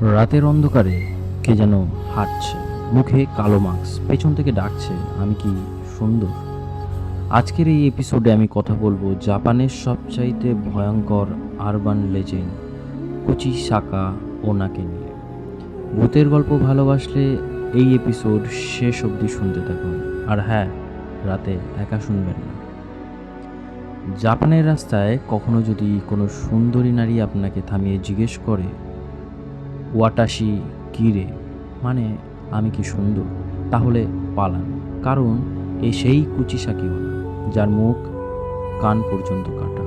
রাতের অন্ধকারে কে যেন হাঁটছে। মুখে কালো মাস্ক, পেছন থেকে ডাকছে, আমি কি সুন্দর? আজকের এই এপিসোডে আমি কথা বলব জাপানের সবচাইতে ভয়ঙ্কর আরবান লেজেন্ড কুচি সাকা ওনাকে নিয়ে। ভূতের গল্প ভালোবাসলে এই এপিসোড শেষ অবধি শুনতে থাকুন। আর হ্যাঁ রাতে একা শুনবেন না। জাপানের রাস্তায় কখনো যদি কোনো সুন্দরী নারী আপনাকে থামিয়ে জিজ্ঞেস করে ওয়াটাশি কিরে? মানে আমি কি সুন্দর? তাহলে পালান। কারণ এ সেই কুচিসাকিওয়ালা যার মুখ কান পর্যন্ত কাটা।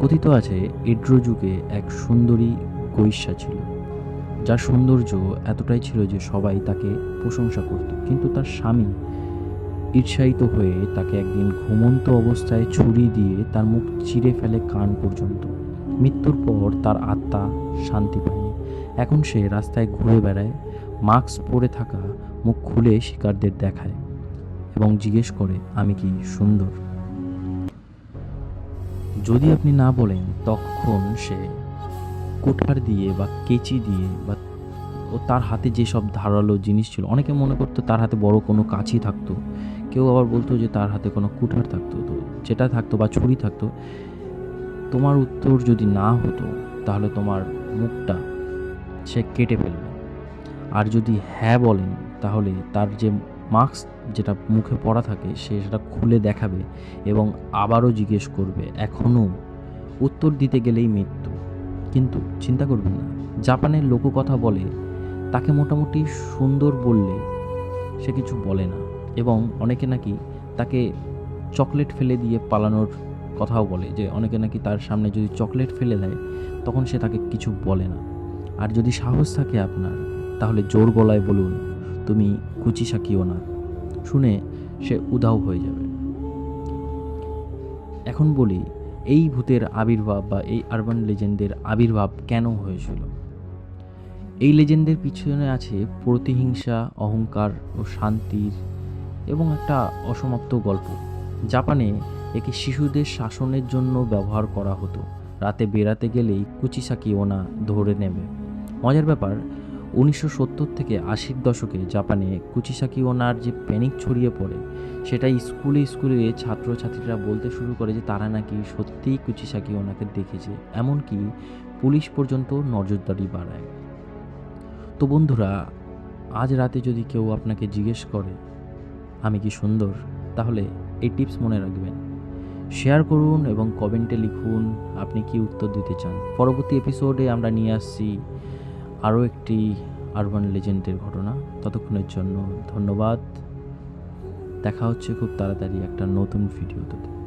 কথিত আছে, এড্রো যুগে এক সুন্দরী গৈষ্যা ছিল। যার সৌন্দর্য এতটাই ছিল যে সবাই তাকে প্রশংসা করত। কিন্তু তার স্বামী ঈর্ষায়িত হয়ে তাকে একদিন ঘুমন্ত অবস্থায় ছুরি দিয়ে তার মুখ চিরে ফেলে কান পর্যন্ত। মৃত্যুর পর তার আত্মা শান্তি পায়নি। এখন সে রাস্তায় ঘুরে বেড়ায়, মাস্ক পরে থাকা, মুখ খুলে শিকারদের দেখায় এবং জিজ্ঞেস করে, আমি কি সুন্দর? যদি আপনি না বলেন, তখন সে কুঠার দিয়ে বা কেচি দিয়ে বা ও তার হাতে যেসব ধারালো জিনিস ছিল, অনেকে মনে করতো তার হাতে বড় কোনো কাছি থাকতো, কেউ আবার বলতো যে তার হাতে কোনো কুঠার থাকতো, তো যেটা থাকতো বা ছুরি থাকতো তোমার উত্তর যদি না হতো, তাহলে তোমার মুখটা সে কেটে ফেলবে। আর যদি হ্যাঁ বলেন, তাহলে তার যে মাস্ক যেটা মুখে পড়া থাকে, সে সেটা খুলে দেখাবে এবং আবারও জিজ্ঞেস করবে এখনও উত্তর দিতে গেলেই মৃত্যু। কিন্তু চিন্তা করবেন না, জাপানের লোককথা বলে, তাকে মোটামুটি সুন্দর বললে সে কিছু বলে না। এবং অনেকে নাকি তাকে চকলেট ফেলে দিয়ে পালানোর কথাও বলে যে অনেকে নাকি তার সামনে যদি চকলেট ফেলে দেয়, তখন সে তাকে কিছু বলে না। আর যদি সাহস থাকে আপনার, তাহলে জোর গলায় বলুন, তুমি কুচি সাকিও না। শুনে সে উদাও হয়ে যাবে। এখন বলি, এই ভূতের আবির্ভাব বা এই আরবান লেজেন্ডের আবির্ভাব কেন হয়েছিল? এই লেজেন্ডের পিছনে আছে প্রতিহিংসা, অহংকার ও শান্তির এবং একটা অসমাপ্ত গল্প। জাপানে একে শিশুদের শাসনের জন্য ব্যবহার করা হতো। রাতে বেড়াতে গেলেই কুচিসাকি ওনা ধরে নেবে। মজার ব্যাপার, উনিশশো সত্তর থেকে আশির দশকে জাপানে কুচিসাকি ওনার যে প্যানিক ছড়িয়ে পড়ে সেটা স্কুলে স্কুলে ছাত্রছাত্রীরা বলতে শুরু করে যে তারা নাকি সত্যিই কুচিসাকি ওনাকে দেখেছে, এমনকি পুলিশ পর্যন্ত নজরদারি বাড়ায়। তো বন্ধুরা, আজ রাতে যদি কেউ আপনাকে জিজ্ঞেস করে, আমি কি সুন্দর? তাহলে এই টিপস মনে রাখবেন। শেয়ার করুন এবং কমেন্টে লিখুন আপনি কি উত্তর দিতে চান। পরবর্তী এপিসোডে আমরা নিয়ে আসছি আরও একটি আরবান লেজেন্ডের ঘটনা। ততক্ষণের জন্য ধন্যবাদ। দেখা হচ্ছে খুব তাড়াতাড়ি একটা নতুন ভিডিও ভিডিওতে